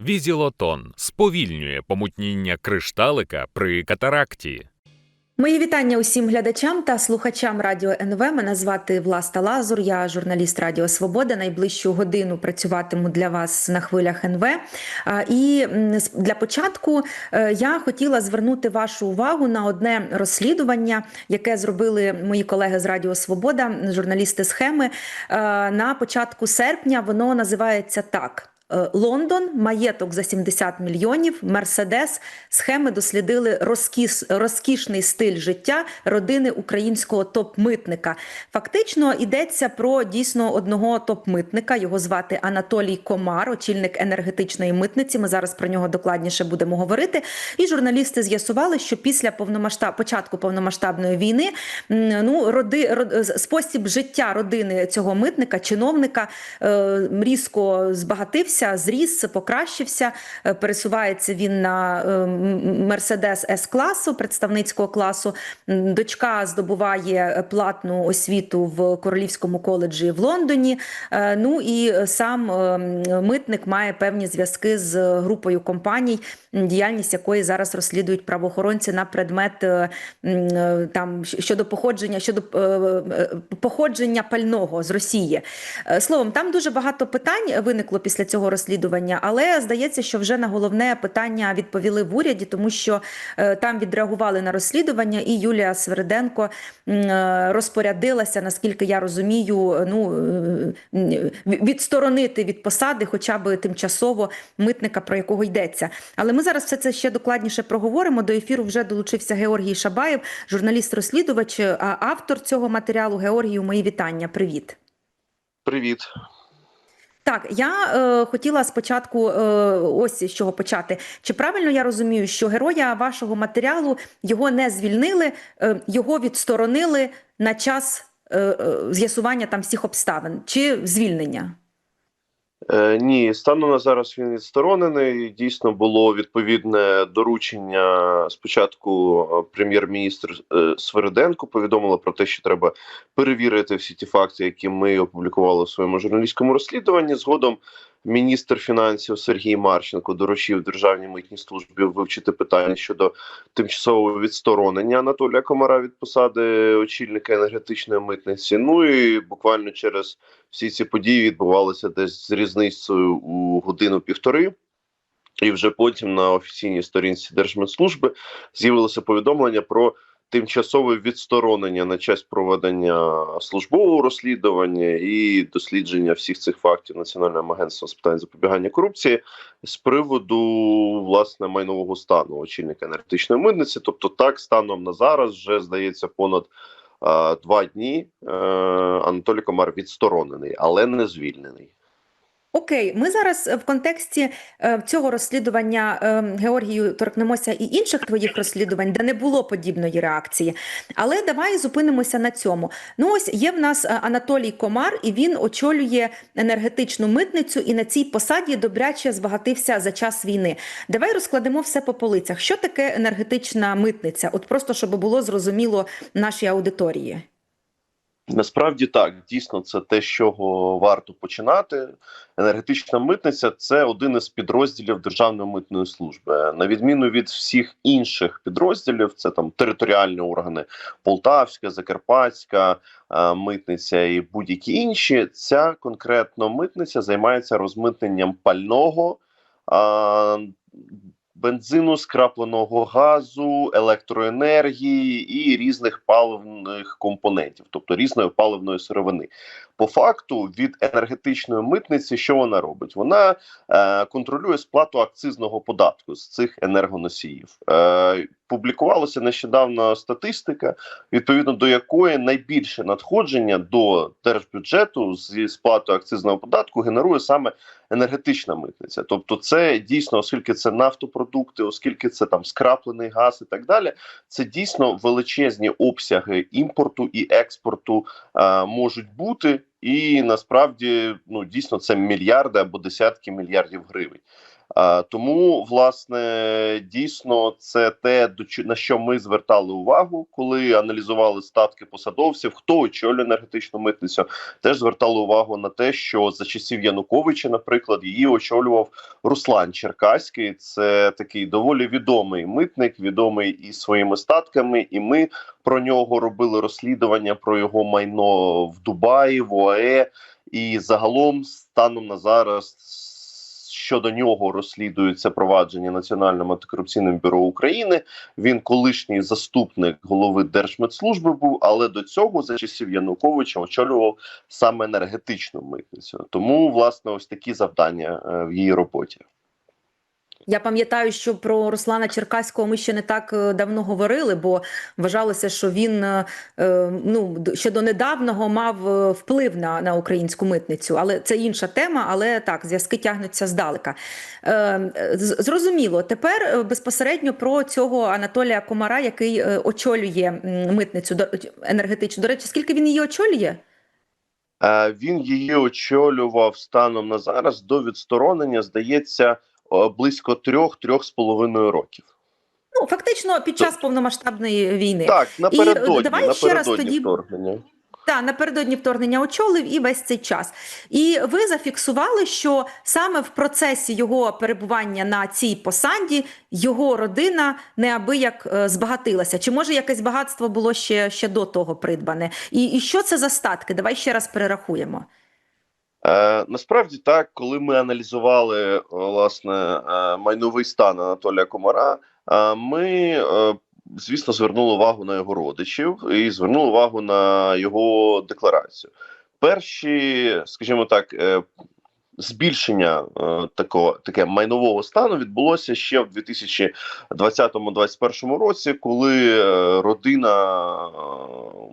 Візілотон сповільнює помутніння кришталика при катаракті. Мої вітання усім глядачам та слухачам радіо НВ. Мене звати Власта Лазур. Я журналіст Радіо Свобода. Найближчу годину працюватиму для вас на хвилях НВ. І для початку е, я хотіла звернути вашу увагу на одне розслідування, яке зробили мої колеги з Радіо Свобода, журналісти схеми. Е, На початку серпня воно називається так. Е, Лондон, маєток за 70 мільйонів, Мерседес. Схеми дослідили розкіс, розкішний стиль життя родини українського топ-митника. Фактично йдеться про дійсно одного топ-митника. Його звати Анатолій Комар, очільник енергетичної митниці. Ми зараз про нього докладніше будемо говорити. І журналісти з'ясували, що після повномасштаб початку повномасштабної війни ну роди род- спосіб життя родини цього митника, чиновника е, різко збагатився, зріс, покращився. Е, Пересувається він на Мерседес С класу, представницького класу. Дочка здобуває платну освіту в Королівському коледжі в Лондоні. Е, Ну і сам е, митник має певні зв'язки з групою компаній, діяльність якої зараз розслідують правоохоронці на предмет е, е, там щодо походження щодо е, походження пального з Росії. Словом, там дуже багато питань виникло після цього розслідування, але здається, що вже на головне питання відповіли в уряді, тому що там відреагували на розслідування, і Юлія Свериденко е, розпорядилася, наскільки я розумію, ну відсторонити від посади, хоча б тимчасово митника, про якого йдеться. Але ми зараз все це ще докладніше проговоримо. До ефіру вже долучився Георгій Шабаєв, журналіст-розслідувач, автор цього матеріалу. Георгію, мої вітання. Привіт. Привіт. Так, я е, хотіла спочатку е, ось з чого почати. Чи правильно я розумію, що героя вашого матеріалу його не звільнили, е, його відсторонили на час е, е, з'ясування там всіх обставин чи звільнення? Е, ні, станом на зараз він відсторонений. Дійсно було відповідне доручення. Спочатку е, прем'єр-міністр е, Свериденко повідомила про те, що треба перевірити всі ті факти, які ми опублікували в своєму журналістському розслідуванні. Згодом міністр фінансів Сергій Марченко доручив державній митній службі вивчити питання щодо тимчасового відсторонення Анатолія Комара від посади очільника енергетичної митниці. Ну і буквально через всі ці події відбувалися десь з різницею у годину-півтори. І вже потім на офіційній сторінці Держмитслужби з'явилося повідомлення про тимчасове відсторонення на час проведення службового розслідування і дослідження всіх цих фактів Національним агентством з питань запобігання корупції з приводу власне майнового стану очільника енергетичної митниці. Тобто, так станом на зараз вже здається понад е, два дні е, Анатолій Комар відсторонений, але не звільнений. Окей, ми зараз в контексті е, цього розслідування е, Георгію торкнемося і інших твоїх розслідувань, де не було подібної реакції. Але давай зупинимося на цьому. Ну ось є в нас е, Анатолій Комар, і він очолює енергетичну митницю, і на цій посаді добряче збагатився за час війни. Давай розкладемо все по полицях. Що таке енергетична митниця? От просто щоб було зрозуміло нашій аудиторії. Насправді так, дійсно, це те, з чого варто починати. Енергетична митниця це один із підрозділів Державної митної служби. На відміну від всіх інших підрозділів, це там територіальні органи Полтавська, Закарпатська е, митниця і будь-які інші. Ця конкретно митниця займається розмитненням пального. е, Бензину, скрапленого газу, електроенергії і різних паливних компонентів, тобто різної паливної сировини. По факту від енергетичної митниці, що вона робить? Вона е, контролює сплату акцизного податку з цих енергоносіїв. Е, публікувалася нещодавно статистика, відповідно до якої найбільше надходження до держбюджету зі сплати акцизного податку генерує саме енергетична митниця. Тобто, це дійсно, оскільки це нафтопродукти, оскільки це там скраплений газ і так далі. Це дійсно величезні обсяги імпорту і експорту е, можуть бути. І насправді ну дійсно це мільярди або десятки мільярдів гривень. Тому, власне, дійсно, це те, на що ми звертали увагу, коли аналізували статки посадовців, хто очолює енергетичну митницю. Теж звертали увагу на те, що за часів Януковича, наприклад, її очолював Руслан Черкаський. Це такий доволі відомий митник, відомий і своїми статками. І ми про нього робили розслідування про його майно в Дубаї, в ОАЕ. І загалом, станом на зараз, щодо нього розслідується провадження Національним антикорупційним бюро України. Він колишній заступник голови Держмедслужби був, але до цього за часів Януковича очолював саме енергетичну митницю. Тому, власне, ось такі завдання е, в її роботі. Я пам'ятаю, що про Руслана Черкаського ми ще не так е, давно говорили, бо вважалося, що він е, е, ну ще до недавнього мав вплив на, на українську митницю. Але це інша тема. Але так, зв'язки тягнуться здалека. Зрозуміло. Тепер безпосередньо про цього Анатолія Комара, який очолює митницю енергетичну. До речі, скільки він її очолює? Він її очолював станом на зараз до відсторонення, здається, близько трьох-трьох з половиною років. Ну фактично під час повномасштабної війни. Так, напередодні, давай ще раз напередодні тоді- вторгнення. Так, напередодні вторгнення очолив і весь цей час. І ви зафіксували, що саме в процесі його перебування на цій посаді його родина неабияк е, збагатилася. Чи може якесь багатство було ще, ще до того придбане? І, і що це за статки? Давай ще раз перерахуємо. Е, насправді так, коли ми аналізували е, власне е, майновий стан Анатолія Комара, ми, звісно, звернули увагу на його родичів і звернули увагу на його декларацію. Перші, скажімо так, збільшення е, такого таке майнового стану відбулося ще в 2020-2021 році, коли е, родина е,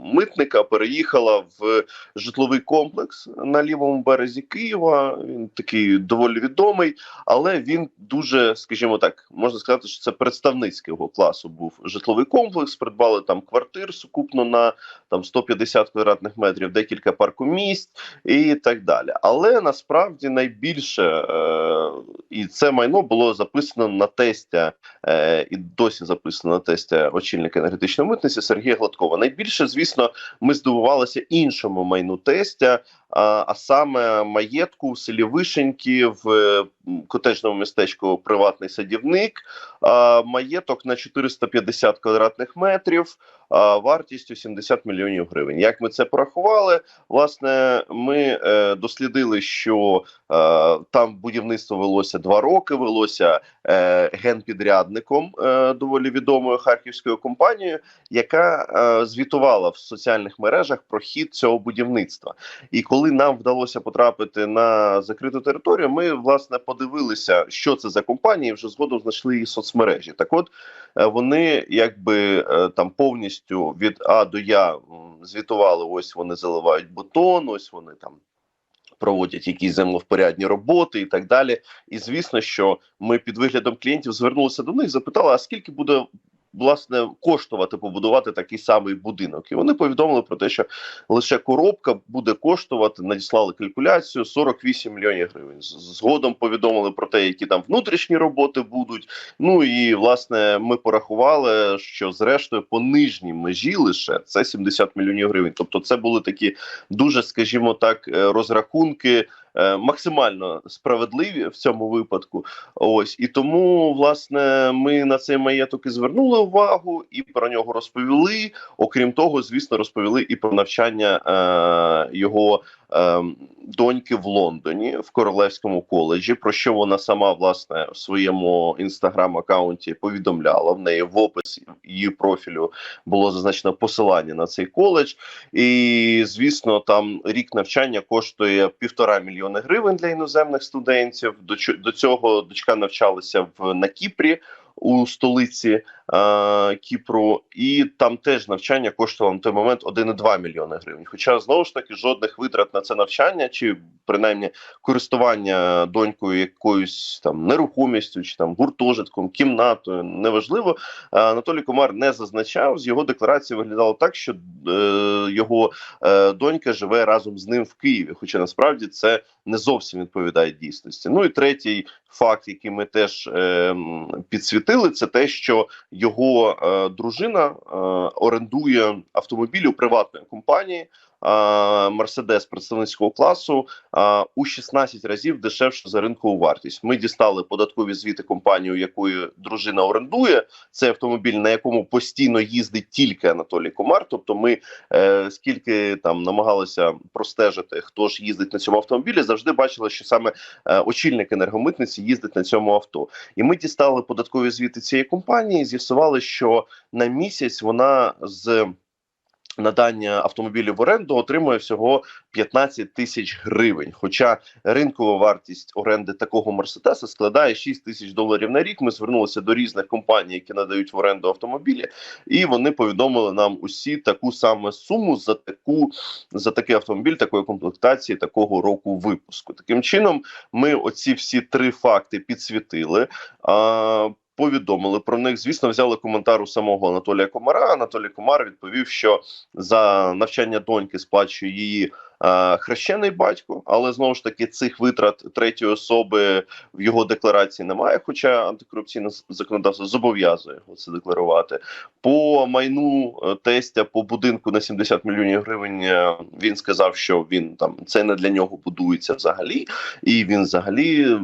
митника переїхала в житловий комплекс на лівому березі Києва. Він такий доволі відомий, але він дуже, скажімо так, можна сказати, що це представницького класу був житловий комплекс. Придбали там квартир сукупно на там 150 квадратних метрів, декілька паркомісць і так далі. Але насправді найбільше е, і це майно було записано на тестя е, і досі записано на тестя очільника енергетичної митниці Сергія Гладкова. Найбільше, звісно, ми здивувалися іншому майну тестя, а, а саме маєтку в селі Вишеньки в е, котежному містечку Приватний садівник. Маєток на 450 квадратних метрів, вартістю 70 мільйонів гривень. Як ми це порахували? Власне, ми е, дослідили, що е, там будівництво велося два роки. Велося е, генпідрядником доволі відомою харківською компанією, яка звітувала в соціальних мережах про хід цього будівництва. І коли нам вдалося потрапити на закриту територію, ми власне подивилися, що це за компанія, і вже згодом знайшли її соцмережі. Так, от е, вони якби е, там повністю від А до Я звітували. Ось вони заливають бетон, ось вони там. Проводять якісь землевпорядні роботи і так далі. І звісно, що ми під виглядом клієнтів звернулися до них, запитали, а скільки буде власне коштувати побудувати такий самий будинок. І вони повідомили про те, що лише коробка буде коштувати, надіслали калькуляцію 48 мільйонів гривень. Згодом повідомили про те, які там внутрішні роботи будуть. Ну і власне ми порахували, що зрештою по нижній межі лише це 70 мільйонів гривень. Тобто, це були такі дуже, скажімо так, е, розрахунки. Е, Максимально справедливі в цьому випадку, ось і тому, власне, ми на цей маєток і звернули увагу, і про нього розповіли. Окрім того, звісно, розповіли і про навчання е, його е, доньки в Лондоні в Королевському коледжі, про що вона сама власне в своєму інстаграм-аккаунті повідомляла. В неї в описі її профілю було зазначено посилання на цей коледж. І звісно, там рік навчання коштує півтора мільйони гривень для іноземних студентів. До до цього дочка навчалася в на Кіпрі у столиці е, Кіпру, і там теж навчання коштувало на той момент 1,2 мільйони гривень. Хоча знову ж таки жодних витрат на це навчання, чи принаймні користування донькою якоюсь там нерухомістю, чи там гуртожитком, кімнатою, неважливо. е, Анатолій Комар не зазначав. З його декларації виглядало так, що е, його е, донька живе разом з ним в Києві. Хоча насправді це не зовсім відповідає дійсності. Ну і третій факт, який ми теж е, підсвітили, це те, що його е, дружина е, орендує автомобілі у приватної компанії. Мерседес представницького класу у 16 разів дешевше за ринкову вартість. Ми дістали податкові звіти компанії, якої дружина орендує. Це автомобіль, на якому постійно їздить тільки Анатолій Комар. Тобто, ми е, скільки там намагалися простежити, хто ж їздить на цьому автомобілі, завжди бачили, що саме е, очільник енергомитниці їздить на цьому авто. І ми дістали податкові звіти цієї компанії. З'ясували, що на місяць вона з надання автомобілів в оренду отримує всього 15 тисяч гривень. Хоча ринкова вартість оренди такого мерседеса складає 6 тисяч доларів на рік. Ми звернулися до різних компаній, які надають в оренду автомобілі, і вони повідомили нам усі таку саме суму за таку за такий автомобіль, такої комплектації, такого року випуску. Таким чином, ми оці всі три факти підсвітили. А, Повідомили про них. Звісно, взяли коментар у самого Анатолія Комара. Анатолій Комар відповів, що за навчання доньки сплачує її е, хрещений батько, але знову ж таки цих витрат третьої особи в його декларації немає. Хоча антикорупційне законодавство зобов'язує його це декларувати. По майну е, тестя по будинку на 70 мільйонів гривень е, він сказав, що він там це не для нього будується взагалі, і він взагалі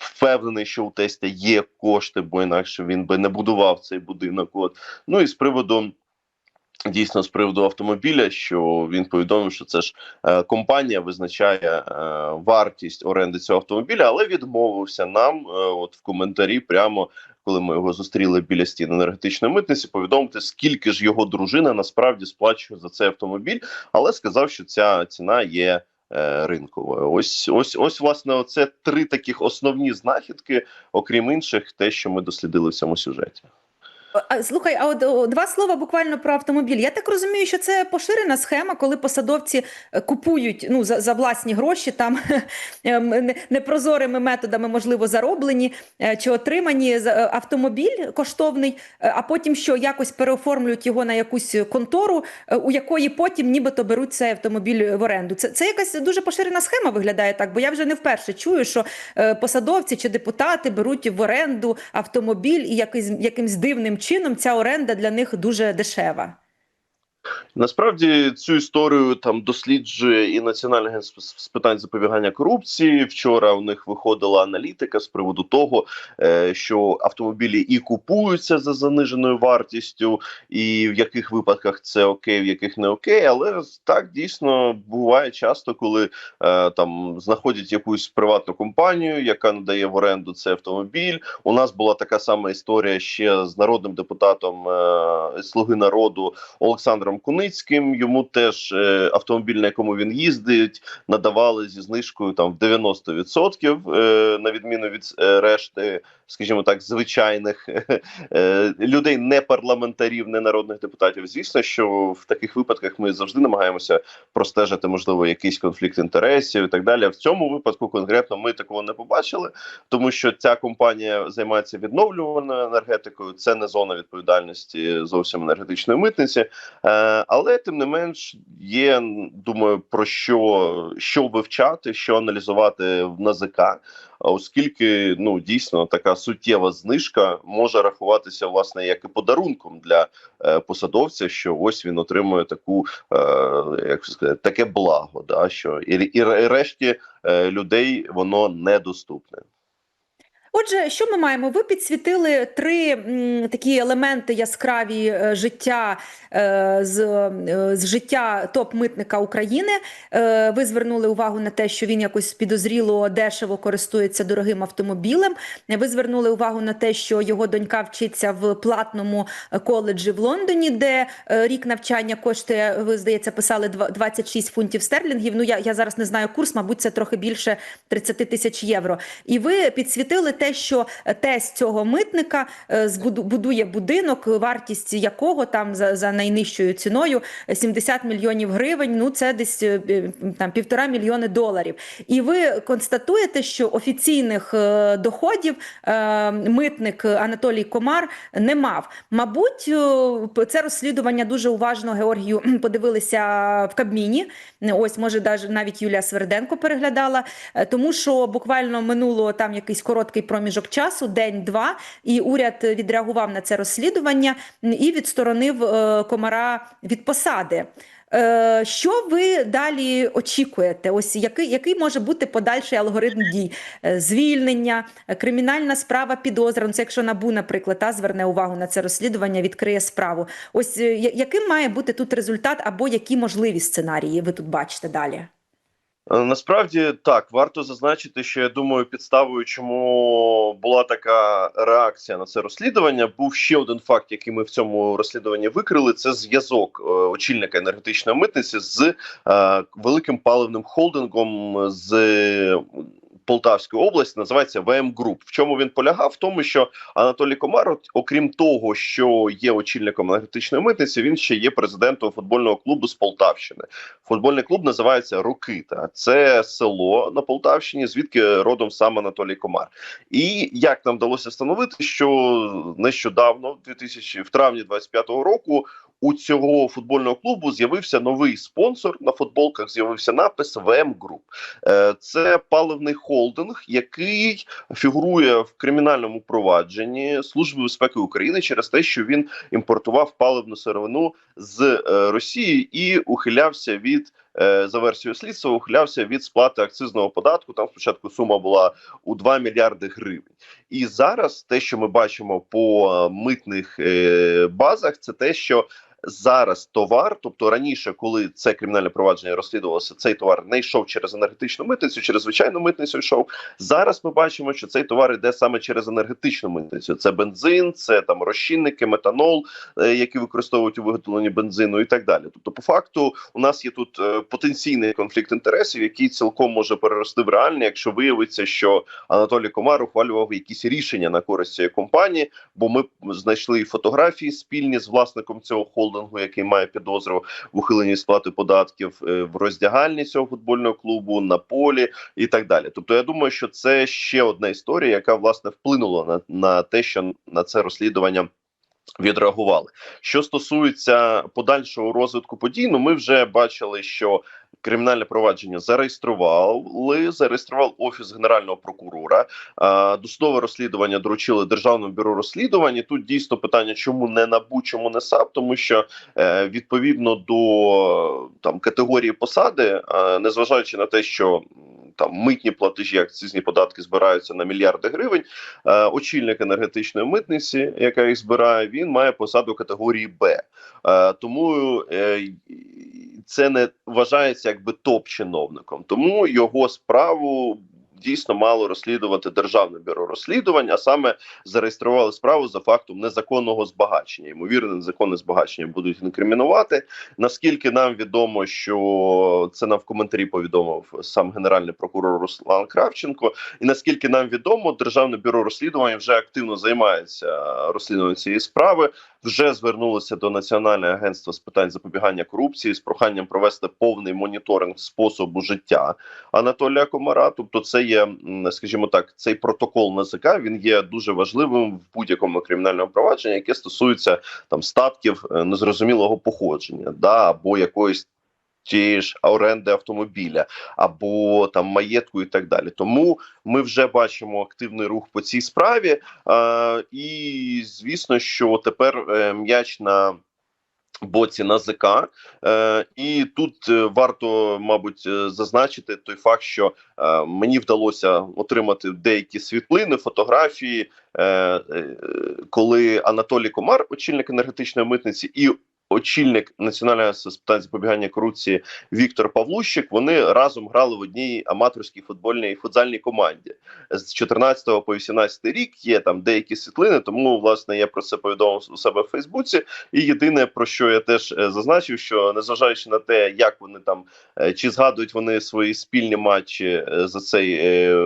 впевнений, що у тестя є кошти, бо інакше він би не будував цей будинок. От ну і з приводу. Дійсно, з приводу автомобіля, що він повідомив, що це ж е, компанія визначає е, вартість оренди цього автомобіля, але відмовився нам, е, от в коментарі, прямо коли ми його зустріли біля стін енергетичної митниці, повідомити, скільки ж його дружина насправді сплачує за цей автомобіль, але сказав, що ця ціна є е, ринковою. Ось, ось, ось, власне, це три таких основні знахідки, окрім інших, те, що ми дослідили в цьому сюжеті. Слухай, а от два слова буквально про автомобіль. Я так розумію, що це поширена схема, коли посадовці е, купують ну за, за власні гроші, там ем, не- непрозорими методами, можливо, зароблені е, чи отримані е, автомобіль коштовний, а потім що якось переоформлюють його на якусь контору, у якої потім нібито беруть цей автомобіль в оренду. Це, це якась дуже поширена схема виглядає так, бо я вже не вперше чую, що посадовці чи депутати беруть в оренду автомобіль і якийсь, якимсь дивним чином ця оренда для них дуже дешева. Насправді цю історію там досліджує і Національне агентство з питань запобігання корупції. Вчора у них виходила аналітика з приводу того, е, що автомобілі і купуються за заниженою вартістю, і в яких випадках це окей, в яких не окей. Але так дійсно буває часто, коли е, там знаходять якусь приватну компанію, яка надає в оренду цей автомобіль. У нас була така сама історія ще з народним депутатом е, Слуги народу Олександром Куницьким. Йому теж е, автомобіль, на якому він їздить, надавали зі знижкою там в 90%, е, на відміну від е, решти, скажімо так, звичайних е, людей, не парламентарів, не народних депутатів. Звісно, що в таких випадках ми завжди намагаємося простежити, можливо, якийсь конфлікт інтересів і так далі. В цьому випадку конкретно ми такого не побачили, тому що ця компанія займається відновлюваною енергетикою. Це не зона відповідальності зовсім енергетичної митниці. Е, але тим не менш є, думаю, про що, що вивчати, що аналізувати в НАЗК, оскільки ну дійсно така суттєва знижка може рахуватися власне як і подарунком для е, посадовця, що ось він отримує таку е, як сказати, таке благо, да що і, і, і решті е, людей воно недоступне. Отже, що ми маємо? Ви підсвітили три м, такі елементи яскраві е, життя е, з, е, з життя топ-митника України. Е, ви звернули увагу на те, що він якось підозріло дешево користується дорогим автомобілем. Ви звернули увагу на те, що його донька вчиться в платному е, коледжі в Лондоні, де е, рік навчання коштує, ви здається, писали два- 26 фунтів стерлінгів. Ну я, я зараз не знаю курс, мабуть, це трохи більше 30 тисяч євро. І ви підсвітили те, що тесть цього митника е, збуду- будує будинок, вартість якого там за, за найнижчою ціною 70 мільйонів гривень. Ну це десь е, е, там півтора мільйони доларів. І ви констатуєте, що офіційних е, доходів е, митник Анатолій Комар не мав. Мабуть, е, це розслідування дуже уважно Георгію подивилися в Кабміні. Ось може навіть Юлія Сверденко переглядала, е, тому що буквально минуло там якийсь короткий проміжок часу, день-два, і уряд відреагував на це розслідування і відсторонив е, комара від посади. Е, Що ви далі очікуєте? Ось який, який може бути подальший алгоритм дій? Е, Звільнення, кримінальна справа підозра. Це якщо набу, наприклад, та зверне увагу на це розслідування, відкриє справу. Ось яким має бути тут результат, або які можливі сценарії ви тут бачите далі? Е, Насправді так варто зазначити, що я думаю, підставою, чому була така реакція на це розслідування, був ще один факт, який ми в цьому розслідуванні викрили. Це зв'язок е, очільника енергетичної митниці з е, великим паливним холдингом з Полтавської області, називається ВМ Груп. В чому він полягав? В тому, що Анатолій Комар, окрім того, що є очільником енергетичної митниці, він ще є президентом футбольного клубу з Полтавщини. Футбольний клуб називається Рокита. Це село на Полтавщині, звідки родом сам Анатолій Комар. І як нам вдалося встановити, що нещодавно, в 2000, в травні 25-го року, у цього футбольного клубу з'явився новий спонсор. На футболках з'явився напис ВМ Груп. Е, Це паливний холдинг, який фігурує в кримінальному провадженні Служби безпеки України через те, що він імпортував паливну сировину з е, Росії і ухилявся від. е, За версією слідства ухилявся від сплати акцизного податку. Там спочатку сума була у 2 мільярди гривень. І зараз те, що ми бачимо по митних базах, це те, що зараз товар, тобто раніше, коли це кримінальне провадження розслідувалося, цей товар не йшов через енергетичну митницю, через звичайну митницю йшов. Зараз ми бачимо, що цей товар йде саме через енергетичну митницю. Це бензин, це там розчинники, метанол, е, які використовують у виготовленні бензину, і так далі. Тобто, по факту, у нас є тут е, потенційний конфлікт інтересів, який цілком може перерости в реальний, якщо виявиться, що Анатолій Комар ухвалював якісь рішення на користь цієї компанії, бо ми знайшли фотографії спільні з власником цього холдингу, який має підозру в ухиленні сплати податків е, в роздягальні цього футбольного клубу на полі і так далі. Тобто, я думаю, що це ще одна історія, яка власне вплинула на, на те, що на це розслідування. Відреагували. Що стосується подальшого розвитку подій, ну ми вже бачили, що кримінальне провадження зареєстрували, зареєстрував офіс генерального прокурора. Досудове розслідування доручили державному бюро розслідувань. І Тут дійсно питання, чому не набу, чому не САП, тому що е, відповідно до там категорії посади, е, незважаючи на те, що там митні платежі, акцизні податки збираються на мільярди гривень. Е, очільник енергетичної митниці, яка їх збирає, він має посаду категорії Б. Е, тому е, це не вважається якби топ-чиновником. Тому його справу дійсно мало розслідувати державне бюро розслідувань, а саме зареєстрували справу за фактом незаконного збагачення. Ймовірно, незаконне збагачення будуть інкримінувати. Наскільки нам відомо, що це нам в коментарі повідомив сам генеральний прокурор Руслан Кравченко, і наскільки нам відомо, державне бюро розслідувань вже активно займається розслідуванням цієї справи. Вже звернулися до Національного агентства з питань запобігання корупції з проханням провести повний моніторинг способу життя Анатолія Комара. Тобто, це є, скажімо так, цей протокол НАЗК, він є дуже важливим в будь-якому кримінальному провадженні, яке стосується там статків е, незрозумілого походження, да або якоїсь. Тієї ж оренди автомобіля або там маєтку і так далі. Тому ми вже бачимо активний рух по цій справі. Е, і звісно, що тепер е, м'яч на боці НАЗК. Е, і тут е, варто, мабуть, е, зазначити той факт, що е, мені вдалося отримати деякі світлини, фотографії, е, е, коли Анатолій Комар, очільник енергетичної митниці, і очільник національного з питань запобігання корупції Віктор Павлущик. Вони разом грали в одній аматорській футбольній футзальній команді з 14 по 18 рік. Є там деякі світлини, тому власне я про це повідомив у себе в Фейсбуці. І єдине про що я теж е, зазначив, що незважаючи на те, як вони там е, чи згадують вони свої спільні матчі е, за цей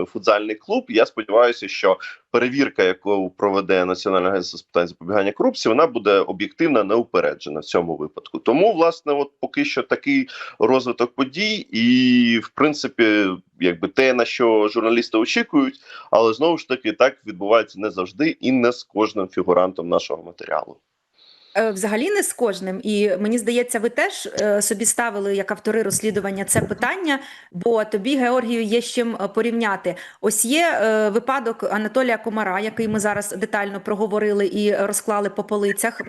футзальний клуб, я сподіваюся, що перевірка, яку проведе Національне агентство з питань запобігання корупції, вона буде об'єктивна, неупереджена в цьому випадку. Тому, власне, от поки що такий розвиток подій, і в принципі, якби те, на що журналісти очікують, але знову ж таки так відбувається не завжди і не з кожним фігурантом нашого матеріалу. Е, Взагалі не з кожним, і мені здається, ви теж е, собі ставили як автори розслідування це питання, бо тобі, Георгію, є з чим е, порівняти. Ось є випадок Анатолія Комара, який ми зараз детально проговорили і розклали по полицях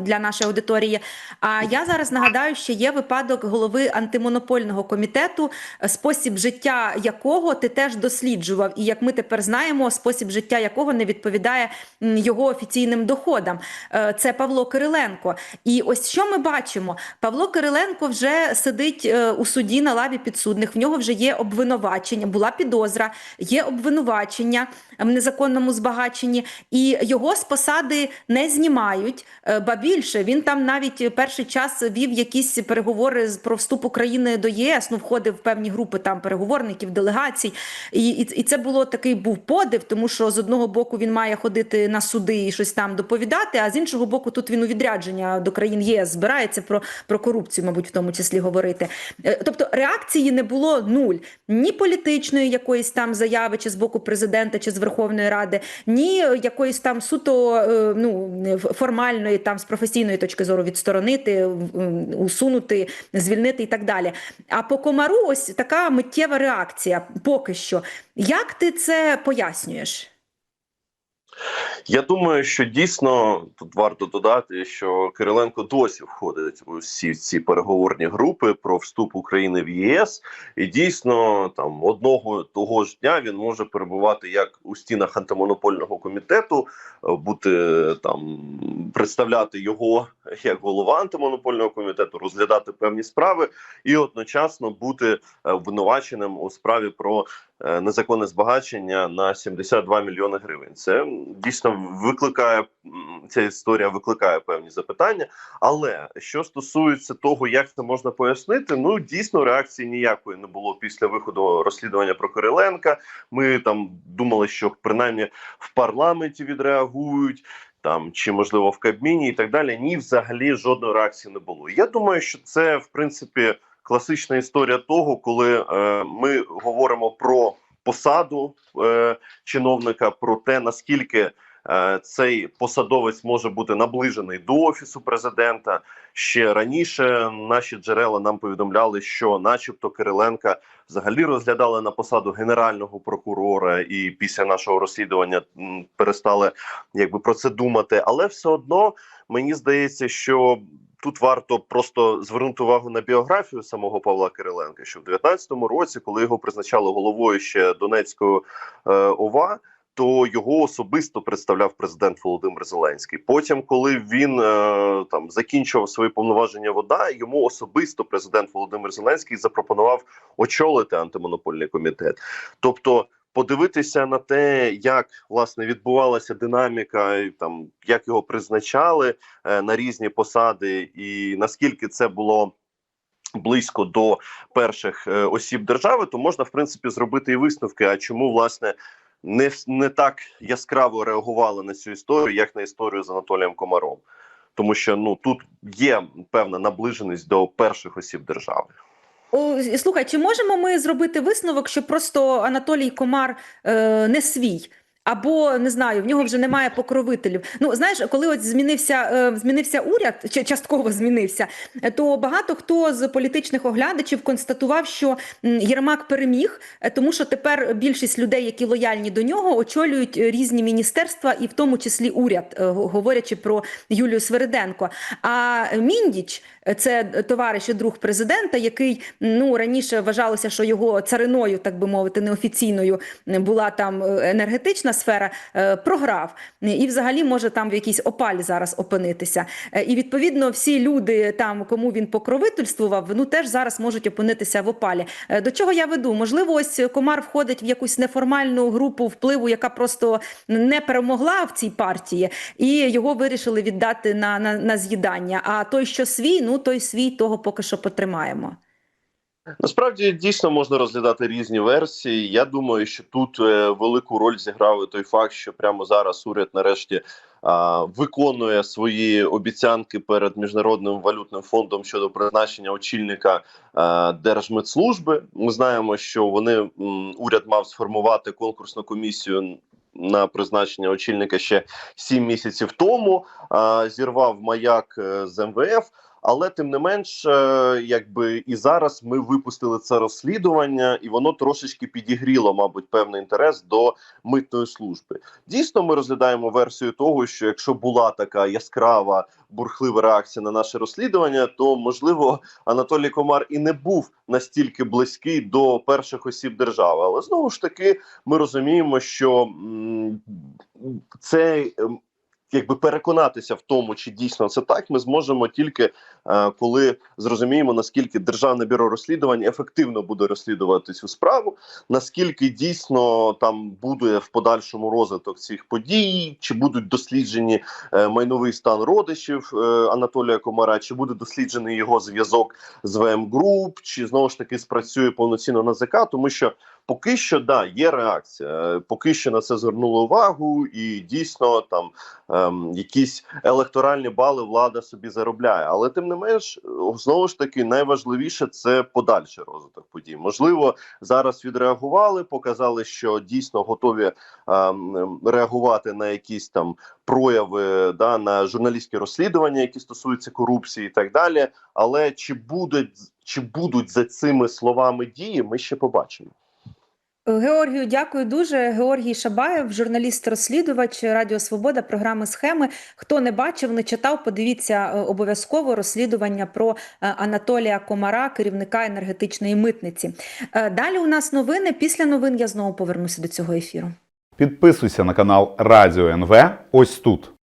для нашої аудиторії. А я зараз нагадаю, що є випадок голови антимонопольного комітету, спосіб життя якого ти теж досліджував, і як ми тепер знаємо, спосіб життя якого не відповідає його офіційним доходам. Це Павло Кириленко. І ось що ми бачимо: Павло Кириленко вже сидить е, у суді на лаві підсудних. В нього вже є обвинувачення, була підозра, є обвинувачення в незаконному збагаченні, і його з посади не знімають. Е, Ба більше він там навіть перший час вів якісь переговори про вступ України до ЄС. Ну, входив в певні групи там переговорників, делегацій. І, і, і це було такий був подив, тому що з одного боку він має ходити на суди і щось там доповідати, а з іншого боку, тут він у відрядження до країн ЄС збирається про, про корупцію, мабуть, в тому числі говорити. Е, Тобто реакції не було нуль ні політичної якоїсь там заяви, чи з боку президента, чи з Верховної Ради, ні якоїсь там суто е, ну формальної, там з професійної точки зору відсторонити, усунути, звільнити і так далі. А по комару ось така миттєва реакція поки що. Як ти це пояснюєш? Я думаю, що дійсно тут варто додати, що Кириленко досі входить у всі ці переговорні групи про вступ України в ЄС, і дійсно там одного того ж дня він може перебувати як у стінах антимонопольного комітету, е, бути е, там представляти його як голова антимонопольного комітету, розглядати певні справи, і одночасно бути е, обвинуваченим у справі про е, незаконне збагачення на 72 мільйони гривень. Це дійсно викликає ця історія, викликає певні запитання. Але що стосується того, як це можна пояснити, ну дійсно реакції ніякої не було після виходу розслідування про Кириленка. Ми там думали, що принаймні в парламенті відреагують. Там чи можливо в Кабміні і так далі. Ні, взагалі жодної реакції не було. Я думаю, що це в принципі класична історія того, коли е, ми говоримо про посаду е, чиновника, про те наскільки цей посадовець може бути наближений до офісу президента. Ще раніше наші джерела нам повідомляли, що, начебто, Кириленка взагалі розглядали на посаду генерального прокурора, і після нашого розслідування перестали якби про це думати. Але все одно мені здається, що тут варто просто звернути увагу на біографію самого Павла Кириленка, що в 19-му році, коли його призначали головою ще Донецької е, ОВА. То його особисто представляв президент Володимир Зеленський. Потім, коли він е, там закінчував свої повноваження вода, йому особисто президент Володимир Зеленський запропонував очолити антимонопольний комітет. Тобто, подивитися на те, як власне відбувалася динаміка, там як його призначали е, на різні посади, і наскільки це було. Близько до перших е, осіб держави, то можна в принципі зробити і висновки. А чому власне не, не так яскраво реагували на цю історію, як на історію з Анатолієм Комаром? Тому що ну тут є певна наближеність до перших осіб держави. О, слухай, чи можемо ми зробити висновок, що просто Анатолій Комар е, не свій? Або не знаю, в нього вже немає покровителів. Ну знаєш, коли от змінився е, змінився уряд, чи частково змінився, е, то багато хто з політичних оглядачів констатував, що Єрмак переміг, е, тому що тепер більшість людей, які лояльні до нього, очолюють різні міністерства, і в тому числі уряд, говорячи про Юлію Свериденко. А Міндіч, це товариш і друг президента, який ну раніше вважалося, що його цариною, так би мовити, неофіційною була там е, енергетична сфера, е, програв і взагалі може там в якійсь опалі зараз опинитися. Е, І відповідно всі люди, там кому він покровительствував, ну теж зараз можуть опинитися в опалі. Е, До чого я веду? Можливо, ось комар входить в якусь неформальну групу впливу, яка просто не перемогла в цій партії, і його вирішили віддати на, на, на з'їдання. А той, що свій, ну той свій, того поки що потримаємо. Насправді дійсно можна розглядати різні версії. Я думаю, що тут е, велику роль зіграв той факт, що прямо зараз уряд нарешті а, виконує свої обіцянки перед міжнародним валютним фондом щодо призначення очільника а, Держмитслужби. Ми знаємо, що вони м, уряд мав сформувати конкурсну комісію. На призначення очільника ще сім місяців тому а, зірвав маяк е, з МВФ. Але тим не менш, е, якби і зараз ми випустили це розслідування, і воно трошечки підігріло, мабуть, певний інтерес до митної служби. Дійсно, ми розглядаємо версію того, що якщо була така яскрава бурхлива реакція на наше розслідування, то можливо Анатолій Комар і не був настільки близький до перших осіб держави. Але знову ж таки, ми розуміємо, що м, це. Якби переконатися в тому, чи дійсно це так, ми зможемо тільки е, коли зрозуміємо, наскільки державне бюро розслідувань ефективно буде розслідувати цю справу, наскільки дійсно там буде в подальшому розвиток цих подій, чи будуть досліджені е, майновий стан родичів е, Анатолія Комара, чи буде досліджений його зв'язок з ВМ Груп, чи знову ж таки спрацює повноцінно НАЗК, тому що поки що да є реакція, поки що на це звернули увагу, і дійсно там ем, якісь електоральні бали влада собі заробляє. Але тим не менш, знову ж таки, найважливіше це подальший розвиток подій. Можливо, зараз відреагували, показали, що дійсно готові ем, реагувати на якісь там прояви, да на журналістські розслідування, які стосуються корупції, і так далі. Але чи будуть чи будуть за цими словами дії, ми ще побачимо. Георгію, дякую дуже. Георгій Шабаєв, журналіст-розслідувач Радіо Свобода, програми Схеми. Хто не бачив, не читав, подивіться е, обов'язково розслідування про е, Анатолія Комара, керівника енергетичної митниці. Е, Далі у нас новини. Після новин я знову повернуся до цього ефіру. Підписуйся на канал Радіо НВ ось тут.